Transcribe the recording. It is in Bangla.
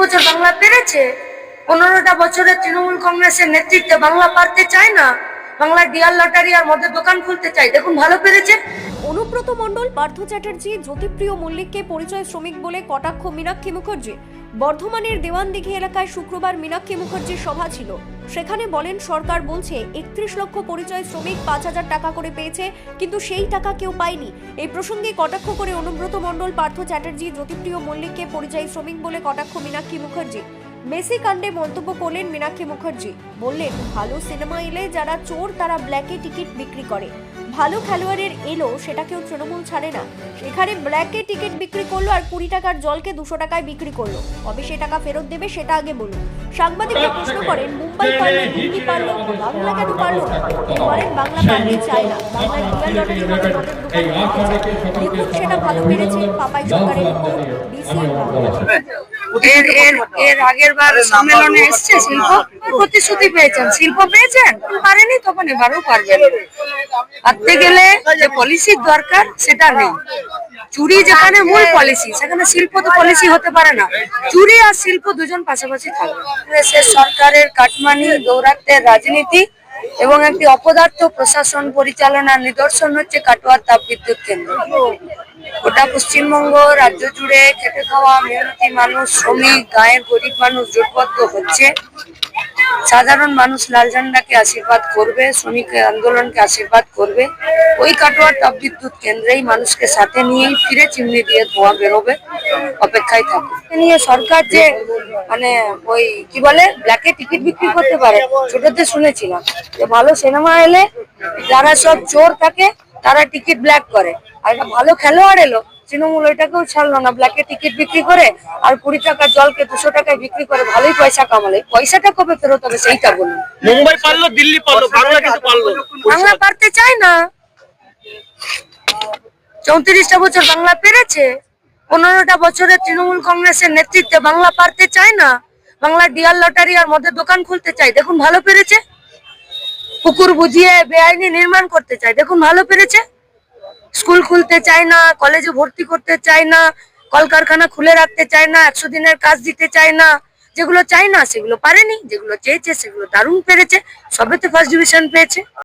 বছর বাংলা পেরেছে? পনেরোটা বছরের তৃণমূল কংগ্রেসের নেতৃত্বে বাংলা পারতে চায় না? বাংলা ডিয়ার লটারি আর মদের দোকান খুলতে চাই দেখুন, ভালো পেরেছে? অনুব্রত মণ্ডল, পার্থ চ্যাটার্জি, জ্যোতিপ্রিয় মল্লিককে পরিচয় শ্রমিক বলে কটাক্ষ মীনাক্ষী মুখার্জি। বর্ধমানের দেওয়ানদিঘি এলাকায় শুক্রবার মীনাক্ষী মুখার্জির সভা ছিল। সেখানে বলেন, সরকার বলছে, একত্রিশ লক্ষ পরিচয় শ্রমিক পাঁচ হাজার টাকা করে পেয়েছে, কিন্তু সেই টাকা কেউ পায়নি। এই প্রসঙ্গে কটাক্ষ করে অনুব্রত মণ্ডল, পার্থ চ্যাটার্জি, জ্যোতিপ্রিয় মল্লিককে পরিচয় শ্রমিক বলে কটাক্ষ মীনাক্ষী মুখার্জি। মেসি কাণ্ডে মন্তব্য করলেন মীনাক্ষী মুখার্জি। বললেন, ভালো সিনেমা এলে যারা চোর, তারা ব্ল্যাকে টিকিট বিক্রি করে। ভালো খেলোয়াড়ের এলো সেটা কেউ তৃণমূল ছাড়ে না। এখানে ব্ল্যাকে টিকিট বিক্রি করল আর কুড়ি টাকার জলকে দুশো টাকায় বিক্রি করল। কবে সে টাকা ফেরত দেবে সেটা আগে বলুন। সাংবাদিকরা প্রশ্ন করেন মুম্বাই পারল দিল্লি পারল বাংলা কেন পারল বলেন বাংলা পারলে চায় না? বাংলায় সেটা ভালো পেরেছে পাপাই সরকারের এর এর এর আগের বার সম্মেলনে এসছে শিল্প। প্রতিশ্রুতি পেয়েছেন। শিল্প পেয়েছেন? পারেনি? তখন এবারও পারবেন। পারতে গেলে যে পলিসির দরকার সেটা নেই। চুরি যেখানে মূল পলিসি সেখানে শিল্প তো পলিসি হতে পারে না। চুরি আর শিল্প দুজন পাশাপাশি থাকবে। দেশের সরকারের কাটমানি দৌরাত্মের রাজনীতি এবং একটি অপদার্থ প্রশাসন পরিচালনার নিদর্শন হচ্ছে কাটোয়ার তাপবিদ্যুৎ কেন্দ্র। গোটা পশ্চিমবঙ্গ রাজ্য জুড়ে খেটে খাওয়া মেহনতি মানুষ, শ্রমিক, গায়ের গরিব মানুষ জোটবদ্ধ হচ্ছে। সাধারণ মানুষ লাল ঝান্ডাকে আশীর্বাদ করবে, শ্রমিক আন্দোলনকে আশীর্বাদ করবে। ওই কাটোয়ার তাপবিদ্যুৎ কেন্দ্রেই মানুষকে সাথে নিয়েই ফিরে চিমনি দিয়ে ধোঁয়া বেরোবে, অপেক্ষায় থাকবে। নিয়ে সরকার যে মানে ওই কি বলে ব্ল্যাকে টিকিট বিক্রি করতে পারে ছোটতে শুনেছিলাম। যে ভালো সিনেমা এলে যারা সব চোর থাকে, তারা টিকিট ব্ল্যাক করে। আর একটা ভালো খেলোয়াড় এলো তৃণমূল ওইটাকেও ছাড়লো না ব্ল্যাকে টিকিট বিক্রি করে আর কুড়ি টাকার জলকে দুশো টাকায় বিক্রি করে ভালোই পয়সা কামালে। পয়সাটা কবে ফেরত হবে সেইটা বলুন। মুম্বাই পারল দিল্লি পারল বাংলা কিন্তু পারল। বাংলা পারতে চায় না। চৌত্রিশটা বছর বাংলা পেরেছে পনেরোটা বছরের তৃণমূল কংগ্রেসের নেতৃত্বে বাংলা পারতে চায় না। বাংলা ডিয়ার লটারি আর মদের দোকান খুলতে চাই দেখুন ভালো পেরেছে। পুকুর বুঝিয়ে বেআইনি নির্মাণ করতে চাই দেখুন ভালো পেরেছে। স্কুল খুলতে চায় না, কলেজে ভর্তি করতে চায় না, কলকারখানা খুলে রাখতে চায় না, একশো দিনের কাজ দিতে চায় না, যেগুলো চায় না সেগুলো পারেনি, যেগুলো চেয়েছে সেগুলো দারুণ পেরেছে, সবেতে ফার্স্ট ডিভিশন পেয়েছে।